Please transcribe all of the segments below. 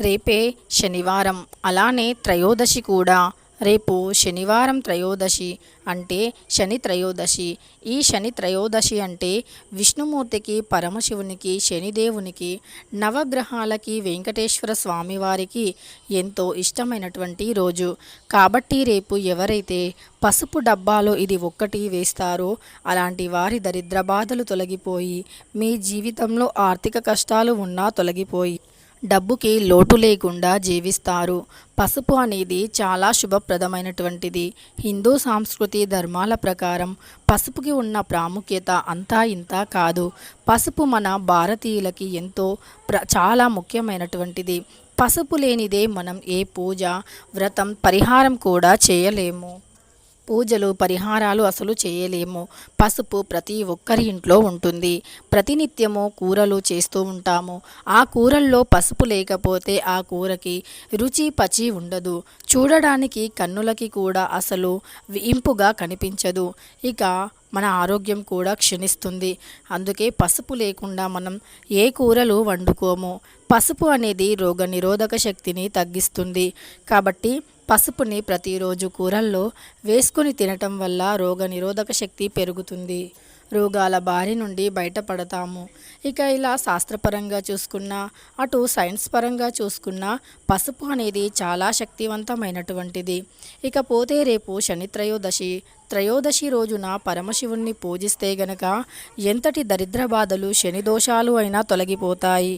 రేపే శనివారం. అలానే త్రయోదశి కూడా. రేపు శనివారం త్రయోదశి అంటే శని త్రయోదశి. ఈ శని త్రయోదశి అంటే విష్ణుమూర్తికి పరమశివునికి శనిదేవునికి నవగ్రహాలకి వెంకటేశ్వర స్వామివారికి ఎంతో ఇష్టమైనటువంటి రోజు. కాబట్టి రేపు ఎవరైతే పసుపు డబ్బాలో ఇది ఒక్కటి వేస్తారో అలాంటి వారి దరిద్ర బాధలు తొలగిపోయి మీ జీవితంలో ఆర్థిక కష్టాలు ఉన్నా తొలగిపోయి డబ్బుకి లోటు లేకుండా జీవిస్తారు. పసుపు అనేది చాలా శుభప్రదమైనటువంటిది. హిందూ సాంస్కృతి ధర్మాల ప్రకారం పసుపుకి ఉన్న ప్రాముఖ్యత అంతా ఇంత కాదు. పసుపు మన భారతీయులకి ఎంతో ప్ర చాలా ముఖ్యమైనటువంటిది. పసుపు లేనిదే మనం ఏ పూజ వ్రతం పరిహారం కూడా చేయలేము. పూజలు పరిహారాలు అసలు చేయలేము. పసుపు ప్రతి ఒక్కరి ఇంట్లో ఉంటుంది. ప్రతినిత్యము కూరలు చేస్తూ ఉంటాము. ఆ కూరల్లో పసుపు లేకపోతే ఆ కూరకి రుచి పచి ఉండదు. చూడడానికి కన్నులకి కూడా అసలు ఇంపుగా కనిపించదు. ఇక మన ఆరోగ్యం కూడా క్షీణిస్తుంది. అందుకే పసుపు లేకుండా మనం ఏ కూరలు వండుకోము. పసుపు అనేది రోగ నిరోధక శక్తిని తగ్గిస్తుంది. కాబట్టి పసుపుని ప్రతిరోజు కూరల్లో వేసుకొని తినటం వల్ల రోగ నిరోధక శక్తి పెరుగుతుంది. రోగాల బారి నుండి బయటపడతాము. ఇక ఇలా శాస్త్రపరంగా చూసుకున్నా అటు సైన్స్ పరంగా చూసుకున్నా పసుపు అనేది చాలా శక్తివంతమైనటువంటిది. ఇకపోతే రేపు శని త్రయోదశి. త్రయోదశి రోజున పరమశివుణ్ణి పూజిస్తే గనక ఎంతటి దరిద్ర బాధలు శని దోషాలు అయినా తొలగిపోతాయి.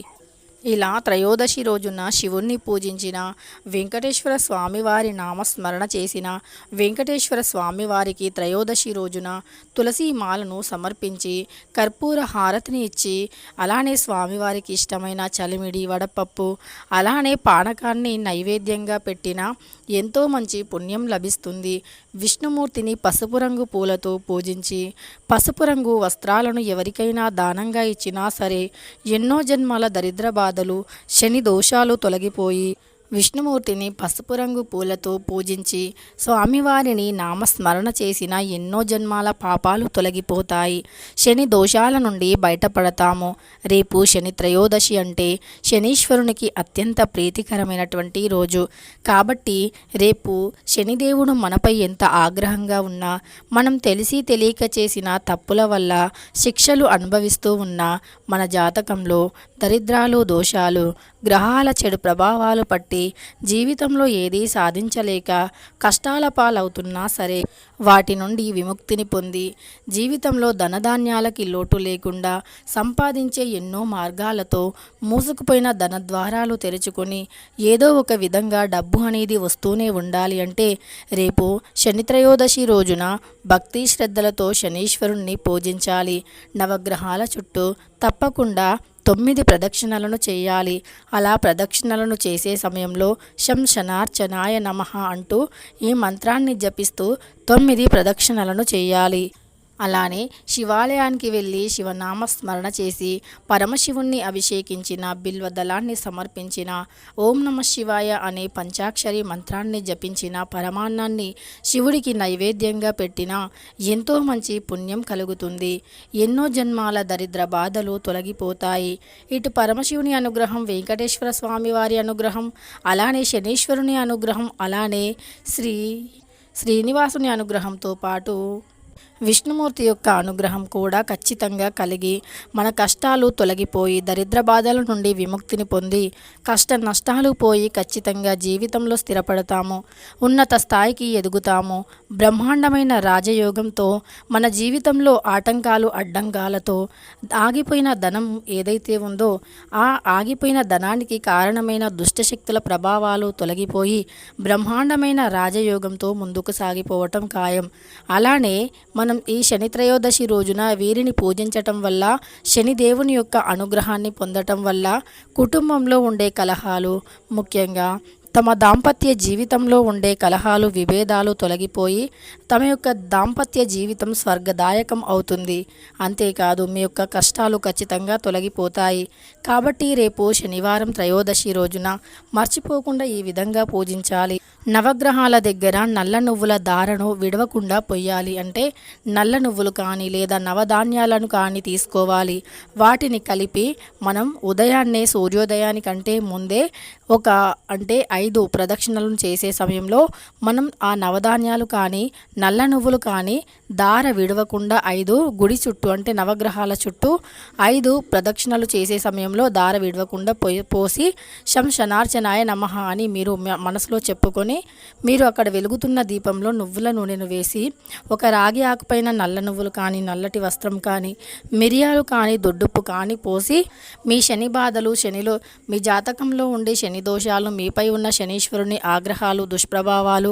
ఇలా త్రయోదశి రోజున శివుణ్ణి పూజించిన వెంకటేశ్వర స్వామివారి నామస్మరణ చేసిన వెంకటేశ్వర స్వామివారికి త్రయోదశి రోజున తులసి మాలను సమర్పించి కర్పూర హారతిని ఇచ్చి అలానే స్వామివారికి ఇష్టమైన చలిమిడి వడపప్పు అలానే పానకాన్ని నైవేద్యంగా పెట్టిన ఎంతో మంచి పుణ్యం లభిస్తుంది. విష్ణుమూర్తిని పసుపు రంగు పూలతో పూజించి పసుపు రంగు వస్త్రాలను ఎవరికైనా దానంగా ఇచ్చినా సరే ఎన్నో జన్మాల దరిద్ర బాధలు శని దోషాలు తొలగిపోయి విష్ణుమూర్తిని పసుపు రంగు పూలతో పూజించి స్వామివారిని నామస్మరణ చేసిన ఎన్నో జన్మాల పాపాలు తొలగిపోతాయి. శని దోషాల నుండి బయటపడతాము. రేపు శని త్రయోదశి అంటే శనీశ్వరునికి అత్యంత ప్రీతికరమైనటువంటి రోజు. కాబట్టి రేపు శనిదేవుడు మనపై ఎంత ఆగ్రహంగా ఉన్నా మనం తెలిసి తెలియక చేసిన తప్పుల వల్ల శిక్షలు అనుభవిస్తూ ఉన్నా మన జాతకంలో దరిద్రాలు దోషాలు గ్రహాల చెడు ప్రభావాలు పట్టి జీవితంలో ఏదీ సాధించలేక కష్టాల పాలవుతున్నా సరే వాటి నుండి విముక్తిని పొంది జీవితంలో ధనధాన్యాలకి లోటు లేకుండా సంపాదించే ఎన్నో మార్గాలతో మూసుకుపోయిన ధనద్వారాలు తెరుచుకొని ఏదో ఒక విధంగా డబ్బు అనేది వస్తూనే ఉండాలి అంటే రేపు శనిత్రయోదశి రోజున భక్తి శ్రద్ధలతో శనీశ్వరుణ్ణి పూజించాలి. నవగ్రహాల చుట్టూ తప్పకుండా తొమ్మిది ప్రదక్షిణలను చేయాలి. అలా ప్రదక్షిణలను చేసే సమయంలో శం శనార్చనాయ నమః అంటూ ఈ మంత్రాన్ని జపిస్తూ తొమ్మిది ప్రదక్షిణలను చేయాలి. అలానే శివాలయానికి వెళ్ళి శివనామస్మరణ చేసి పరమశివుణ్ణి అభిషేకించిన బిల్వ దళాన్ని సమర్పించిన ఓం నమ శివాయ అనే పంచాక్షరి మంత్రాన్ని జపించిన పరమాన్నాన్ని శివుడికి నైవేద్యంగా పెట్టిన ఎంతో మంచి పుణ్యం కలుగుతుంది. ఎన్నో జన్మాల దరిద్ర బాధలు తొలగిపోతాయి. ఇటు పరమశివుని అనుగ్రహం వెంకటేశ్వర స్వామి వారి అనుగ్రహం అలానే శనీశ్వరుని అనుగ్రహం అలానే శ్రీ శ్రీనివాసుని అనుగ్రహంతో పాటు విష్ణుమూర్తి యొక్క అనుగ్రహం కూడా ఖచ్చితంగా కలిగి మన కష్టాలు తొలగిపోయి దరిద్ర బాధల నుండి విముక్తిని పొంది కష్ట నష్టాలు పోయి ఖచ్చితంగా జీవితంలో స్థిరపడతాము ఉన్నత స్థాయికి ఎదుగుతాము. బ్రహ్మాండమైన రాజయోగంతో మన జీవితంలో ఆటంకాలు అడ్డంకాలతో ఆగిపోయిన ధనం ఏదైతే ఉందో ఆ ఆగిపోయిన ధనానికి కారణమైన దుష్టశక్తుల ప్రభావాలు తొలగిపోయి బ్రహ్మాండమైన రాజయోగంతో ముందుకు సాగిపోవటం ఖాయం. అలానే మన ఈ శని త్రయోదశి రోజున వీరిని పూజించటం వల్ల శనిదేవుని యొక్క అనుగ్రహాన్ని పొందటం వల్ల కుటుంబంలో ఉండే కలహాలు ముఖ్యంగా తమ దాంపత్య జీవితంలో ఉండే కలహాలు విభేదాలు తొలగిపోయి తమ యొక్క దాంపత్య జీవితం స్వర్గదాయకం అవుతుంది. అంతేకాదు మీ యొక్క కష్టాలు ఖచ్చితంగా తొలగిపోతాయి. కాబట్టి రేపు శనివారం త్రయోదశి రోజున మర్చిపోకుండా ఈ విధంగా పూజించాలి. నవగ్రహాల దగ్గర నల్ల నువ్వుల దారను విడవకుండా పొయ్యాలి అంటే నల్ల నువ్వులు కానీ లేదా నవధాన్యాలను కానీ తీసుకోవాలి. వాటిని కలిపి మనం ఉదయాన్నే సూర్యోదయానికంటే ముందే ఒక అంటే ఐదు ప్రదక్షిణలను చేసే సమయంలో మనం ఆ నవధాన్యాలు కానీ నల్ల నువ్వులు కానీ దార విడవకుండా ఐదు గుడి చుట్టూ అంటే నవగ్రహాల చుట్టూ ఐదు ప్రదక్షిణలు చేసే సమయంలో దార విడవకుండా పోయి పోసి శం శనార్చనాయ నమః అని మీరు మ- మనసులో చెప్పుకొని మీరు అక్కడ వెలుగుతున్న దీపంలో నువ్వుల నూనెను వేసి ఒక రాగి ఆకుపైన నల్ల నువ్వులు కానీ నల్లటి వస్త్రం కానీ మిరియాలు కానీ దొడ్డుప్పు కానీ పోసి మీ శని బాధలు శనిలో మీ జాతకంలో ఉండే శని దోషాలు మీపై ఉన్న శనీశ్వరుని ఆగ్రహాలు దుష్ప్రభావాలు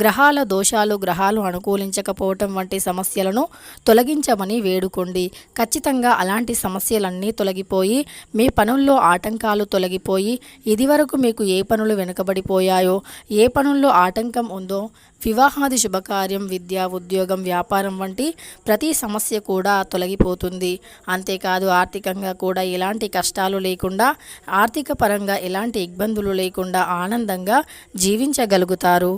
గ్రహాల దోషాలు గ్రహాలు అనుకూలించకపోవటం వంటి సమస్యలను తొలగించమని వేడుకోండి. ఖచ్చితంగా అలాంటి సమస్యలన్నీ తొలగిపోయి మీ పనుల్లో ఆటంకాలు తొలగిపోయి ఇదివరకు మీకు ఏ పనులు వెనుకబడిపోయాయో ఏ పనుల్లో ఆటంకం ఉందో వివాహాది శుభకార్యం విద్య ఉద్యోగం వ్యాపారం వంటి ప్రతి సమస్య కూడా తొలగిపోతుంది. అంతేకాదు ఆర్థికంగా కూడా ఎలాంటి కష్టాలు లేకుండా ఆర్థిక పరంగా ఎలాంటి ఇబ్బందులు లేకుండా ఆనందంగా జీవించగలుగుతారు.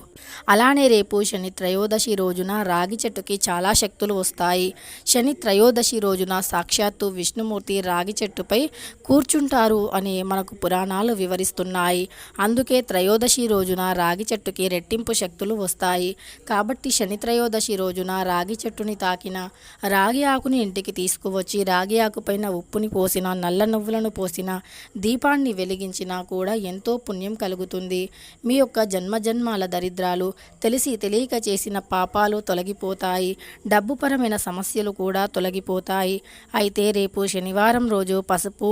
అలానే రేపు శని త్రయోదశి రోజున రాగి చెట్టుకి చాలా శక్తులు వస్తాయి. శని త్రయోదశి రోజున సాక్షాత్తు విష్ణుమూర్తి రాగి చెట్టుపై కూర్చుంటారు అని మనకు పురాణాలు వివరిస్తున్నాయి. అందుకే త్రయోదశి రోజున రాగి చెట్టుకి రెట్టింపు శక్తులు వస్తాయి. కాబట్టి శని త్రయోదశి రోజున రాగి చెట్టుని తాకిన రాగి ఆకుని ఇంటికి తీసుకువచ్చి రాగి ఆకుపైన ఉప్పుని పోసిన నల్ల నువ్వులను పోసిన దీపాన్ని వెలిగించినా కూడా ఎంతో పుణ్యం కలుగుతుంది. మీ యొక్క జన్మ జన్మాల దరిద్రాలు తెలిసి తెలియక చేసిన పాపాలు తొలగిపోతాయి. డబ్బుపరమైన సమస్యలు కూడా తొలగిపోతాయి. అయితే రేపు శనివారం రోజు పసుపు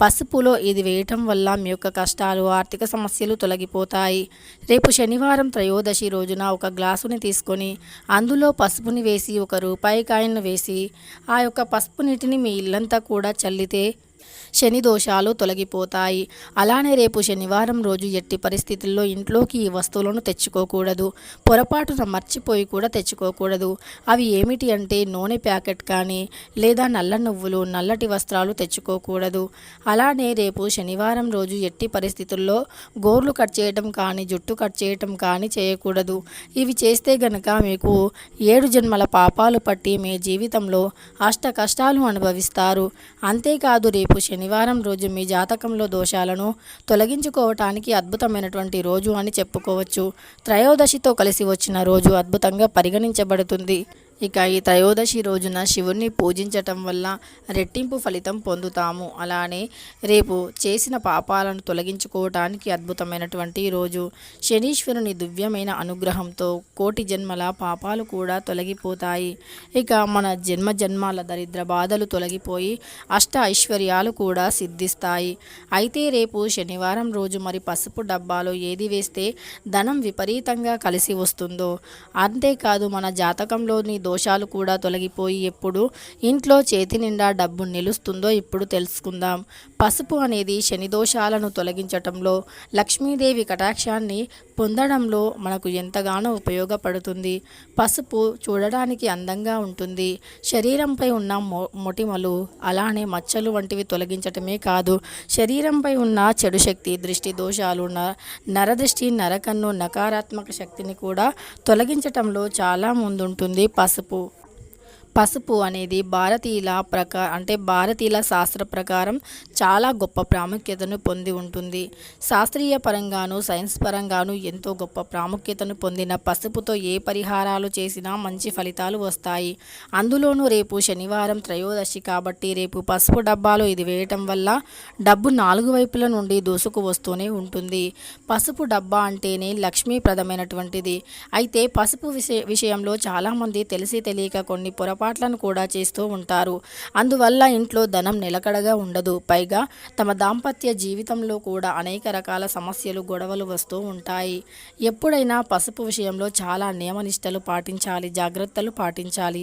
పసుపులో ఇది వేయటం వల్ల మీ యొక్క కష్టాలు ఆర్థిక సమస్యలు తొలగిపోతాయి. రేపు శనివారం త్రయోదశి రోజున ఒక గ్లాసుని తీసుకొని అందులో పసుపుని వేసి ఒక రూపాయి కాయను వేసి ఆ యొక్క పసుపు నీటిని మీ ఇల్లంతా కూడా చల్లితే శని దోషాలు తొలగిపోతాయి. అలానే రేపు శనివారం రోజు ఎట్టి పరిస్థితుల్లో ఇంట్లోకి ఈ వస్తువులను తెచ్చుకోకూడదు. పొరపాటున మర్చిపోయి కూడా తెచ్చుకోకూడదు. అవి ఏమిటి అంటే నూనె ప్యాకెట్ కానీ లేదా నల్ల నువ్వులు నల్లటి వస్త్రాలు తెచ్చుకోకూడదు. అలానే రేపు శనివారం రోజు ఎట్టి పరిస్థితుల్లో గోర్లు కట్ చేయటం కానీ జుట్టు కట్ చేయటం కానీ చేయకూడదు. ఇవి చేస్తే గనక మీకు ఏడు జన్మల పాపాలు పట్టి మీ జీవితంలో అష్ట కష్టాలు అనుభవిస్తారు. అంతేకాదు రేపు శనివారం రోజు మీ జాతకంలో దోషాలను తొలగించుకోవటానికి అద్భుతమైనటువంటి రోజు అని చెప్పుకోవచ్చు. త్రయోదశితో కలిసి వచ్చిన రోజు అద్భుతంగా పరిగణించబడుతుంది. ఇక ఈ త్రయోదశి రోజున శివుణ్ణి పూజించటం వల్ల రెట్టింపు ఫలితం పొందుతాము. అలానే రేపు చేసిన పాపాలను తొలగించుకోవటానికి అద్భుతమైనటువంటి రోజు. శనీశ్వరుని దివ్యమైన అనుగ్రహంతో కోటి జన్మల పాపాలు కూడా తొలగిపోతాయి. ఇక మన జన్మ జన్మాల దరిద్ర బాధలు తొలగిపోయి అష్ట ఐశ్వర్యాలు కూడా సిద్ధిస్తాయి. అయితే రేపు శనివారం రోజు మరి పసుపు డబ్బాలో ఏది వేస్తే ధనం విపరీతంగా కలిసి వస్తుందో. అంతేకాదు మన జాతకంలోని దోషాలు కూడా తొలగిపోయి ఎప్పుడు ఇంట్లో చేతి నిండా డబ్బు నిలుస్తుందో ఇప్పుడు తెలుసుకుందాం. పసుపు అనేది శని దోషాలను తొలగించటంలో లక్ష్మీదేవి కటాక్షాన్ని పొందడంలో మనకు ఎంతగానో ఉపయోగపడుతుంది. పసుపు చూడడానికి అందంగా ఉంటుంది. శరీరంపై ఉన్న మొ మొటిమలు అలానే మచ్చలు వంటివి తొలగించటమే కాదు. శరీరంపై ఉన్న చెడు శక్తి దృష్టి దోషాలు నరదృష్టి నరకన్ను నకారాత్మక శక్తిని కూడా తొలగించటంలో చాలా ముందుంటుంది పసుపు. పసుపు. అనేది భారతీయుల ప్రకా అంటే భారతీయుల శాస్త్ర ప్రకారం చాలా గొప్ప ప్రాముఖ్యతను పొంది ఉంటుంది. శాస్త్రీయ పరంగాను సైన్స్ పరంగాను ఎంతో గొప్ప ప్రాముఖ్యతను పొందిన పసుపుతో ఏ పరిహారాలు చేసినా మంచి ఫలితాలు వస్తాయి. అందులోనూ రేపు శనివారం త్రయోదశి కాబట్టి రేపు పసుపు డబ్బాలో ఇది వేయటం వల్ల డబ్బు నాలుగు వైపుల నుండి దూసుకు వస్తూనే ఉంటుంది. పసుపు డబ్బా అంటేనే లక్ష్మీప్రదమైనటువంటిది. అయితే పసుపు విషయ విషయంలో చాలామంది తెలిసి తెలియక కొన్ని పొరపాట్లను కూడా చేస్తూ ఉంటారు. అందువల్ల ఇంట్లో ధనం నిలకడగా ఉండదు. పైగా పైగా తమ దాంపత్య జీవితంలో కూడా అనేక రకాల సమస్యలు గొడవలు వస్తూ ఉంటాయి. ఎప్పుడైనా పసుపు విషయంలో చాలా నియమనిష్టలు పాటించాలి జాగ్రత్తలు పాటించాలి.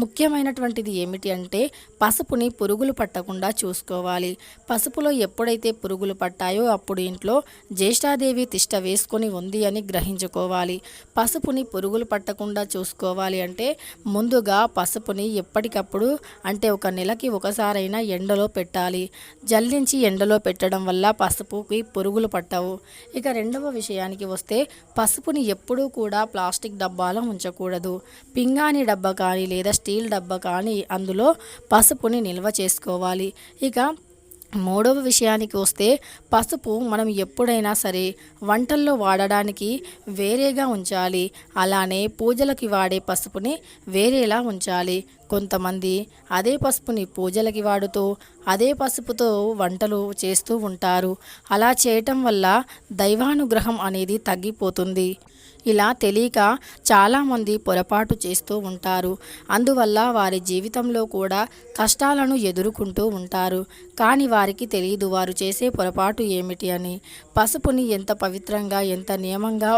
ముఖ్యమైనటువంటిది ఏమిటి అంటే పసుపుని పురుగులు పట్టకుండా చూసుకోవాలి. పసుపులో ఎప్పుడైతే పురుగులు పట్టాయో అప్పుడు ఇంట్లో జ్యేష్ఠాదేవి తిష్ట వేసుకొని ఉంది అని గ్రహించుకోవాలి. పసుపుని పురుగులు పట్టకుండా చూసుకోవాలి అంటే ముందుగా పసుపుని ఎప్పటికప్పుడు అంటే ఒక నెలకి ఒకసారైనా ఎండలో పెట్టాలి. జల్లించి ఎండలో పెట్టడం వల్ల పసుపుకి పురుగులు పట్టవు. ఇక రెండవ విషయానికి వస్తే పసుపుని ఎప్పుడూ కూడా ప్లాస్టిక్ డబ్బాలో ఉంచకూడదు. పింగాణి డబ్బా కానీ లేదా స్టీల్ డబ్బా కానీ అందులో పసుపుని నిల్వ చేసుకోవాలి. ఇక మూడవ విషయానికి వస్తే పసుపు మనం ఎప్పుడైనా సరే వంటల్లో వాడడానికి వేరేగా ఉంచాలి. అలానే పూజలకి వాడే పసుపుని వేరేలా ఉంచాలి. కొంతమంది అదే పసుపుని పూజలకి వాడుతూ అదే పసుపుతో వంటలు చేస్తూ ఉంటారు. అలా చేయటం వల్ల దైవానుగ్రహం అనేది తగ్గిపోతుంది. ఇలా తెలియక చాలామంది పొరపాటు చేస్తూ ఉంటారు. అందువల్ల వారి జీవితంలో కూడా కష్టాలను ఎదుర్కొంటూ ఉంటారు. కానీ వారికి తెలియదు వారు చేసే పొరపాటు ఏమిటి అని. పసుపుని ఎంత పవిత్రంగా ఎంత నియమంగా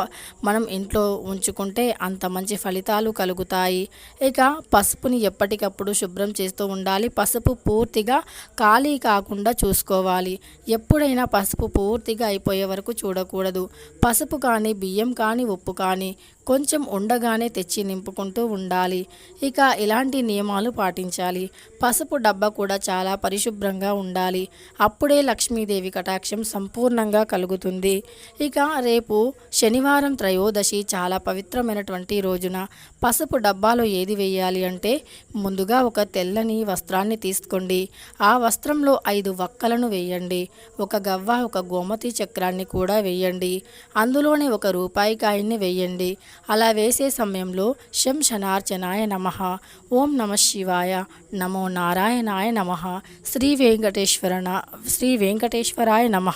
మనం ఇంట్లో ఉంచుకుంటే అంత మంచి ఫలితాలు కలుగుతాయి. ఇక పసుపుని ఎప్పటికప్పుడు శుభ్రం చేస్తూ ఉండాలి. పసుపు పూర్తిగా ఖాళీ కాకుండా చూసుకోవాలి. ఎప్పుడైనా పసుపు పూర్తిగా అయిపోయే వరకు చూడకూడదు. పసుపు కానీ బియ్యం కానీ ఉప్పు కానీ కొంచెం ఉండగానే తెచ్చి నింపుకుంటూ ఉండాలి. ఇక ఇలాంటి నియమాలు పాటించాలి. పసుపు డబ్బా కూడా చాలా పరిశుభ్రంగా ఉండాలి. అప్పుడే లక్ష్మీదేవి కటాక్షం సంపూర్ణంగా కలుగుతుంది. ఇక రేపు శనివారం త్రయోదశి చాలా పవిత్రమైనటువంటి రోజున పసుపు డబ్బాలో ఏది వేయాలి అంటే ముందుగా ఒక తెల్లని వస్త్రాన్ని తీసుకోండి. ఆ వస్త్రంలో ఐదు వక్కలను వేయండి. ఒక గవ్వ ఒక గోమతి చక్రాన్ని కూడా వేయండి. అందులోనే ఒక రూపాయి కాయన్ని వేయండి. అలా వేసే సమయంలో శం శనార్చనాయ నమ. ఓం నమ శివాయ. నమో నారాయణాయ నమ. శ్రీ వెంకటేశ్వర శ్రీ వెంకటేశ్వరాయ నమ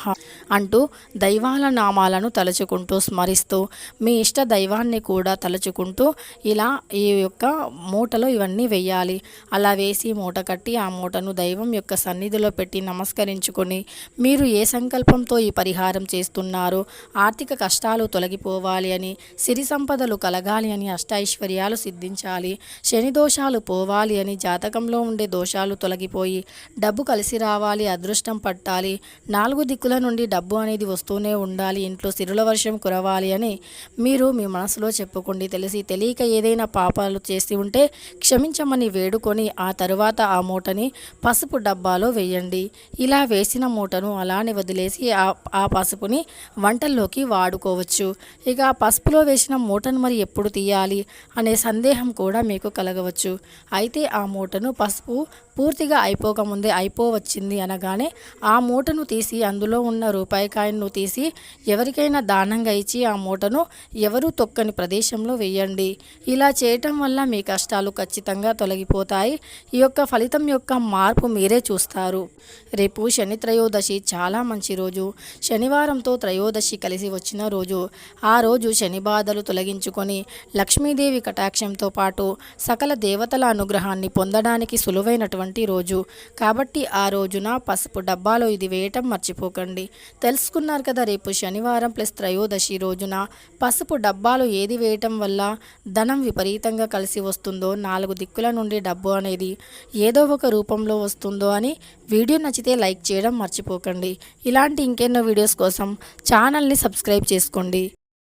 అంటూ దైవాల నామాలను తలుచుకుంటూ స్మరిస్తూ మీ ఇష్ట దైవాన్ని కూడా తలుచుకుంటూ ఇలా ఈ యొక్క మూటలో ఇవన్నీ వేయాలి అలా వేసి మూట కట్టి ఆ మూటను దైవం యొక్క సన్నిధిలో పెట్టి నమస్కరించుకొని మీరు ఏ సంకల్పంతో ఈ పరిహారం చేస్తున్నారో ఆర్థిక కష్టాలు తొలగిపోవాలి అని సిరి సంపదలు కలగాలి అని అష్టైశ్వర్యాలు సిద్ధించాలి శని దోషాలు పోవాలి అని జాతకంలో ఉండే దోషాలు తొలగిపోయి డబ్బు కలిసి రావాలి అదృష్టం పట్టాలి నాలుగు దిక్కుల నుండి డబ్బు అనేది వస్తూనే ఉండాలి ఇంట్లో సిరుల వర్షం కురవాలి అని మీరు మీ మనసులో చెప్పుకోండి తెలిసి తెలియక ఏదైనా పాపాలు చేసి ఉంటే క్షమించమని వేడుకొని ఆ తరువాత ఆ మూటని పసుపు డబ్బాలో వేయండి. ఇలా వేసిన మూటను అలానే వదిలేసి ఆ ఆ పసుపుని వంటల్లోకి వాడుకోవచ్చు. ఇక పసుపులో వేసిన మూటను మరి ఎప్పుడు తీయాలి అనే సందేహం కూడా మీకు కలగవచ్చు. అయితే ఆ మూటను పసుపు పూర్తిగా అయిపోకముందే అయిపోవచ్చింది అనగానే ఆ మూటను తీసి అందులో ఉన్న రూపాయి కాయను తీసి ఎవరికైనా దానంగా ఇచ్చి ఆ మూటను ఎవరు తొక్కని ప్రదేశంలో వేయండి. ఇలా చేయటం వల్ల మీ కష్టాలు ఖచ్చితంగా తొలగిపోతాయి. ఈ యొక్క ఫలితం యొక్క మార్పు మీరే చూస్తారు. రేపు శని త్రయోదశి చాలా మంచి రోజు. శనివారంతో త్రయోదశి కలిసి వచ్చిన రోజు. ఆ రోజు శని బాధలు తొలగించుకొని లక్ష్మీదేవి కటాక్షంతో పాటు సకల దేవతల అనుగ్రహాన్ని పొందడానికి సులువైనటువంటి రోజు. కాబట్టి ఆ రోజున పసుపు డబ్బాలో ఇది వేయటం మర్చిపోకండి. తెలుసుకున్నారు కదా రేపు శనివారం ప్లస్ త్రయోదశి రోజున పసుపు డబ్బాలో ఏది వేయటం వల్ల ధనం విపరీతంగా కలిసి వస్తుందో నాలుగు దిక్కుల నుండి డబ్బు అనేది ఏదో ఒక రూపంలో వస్తుందో అని వీడియో నచ్చితే లైక్ చేయడం మర్చిపోకండి. ఇలాంటి ఇంకెన్నో వీడియోస్ కోసం ఛానల్ని సబ్స్క్రైబ్ చేసుకోండి.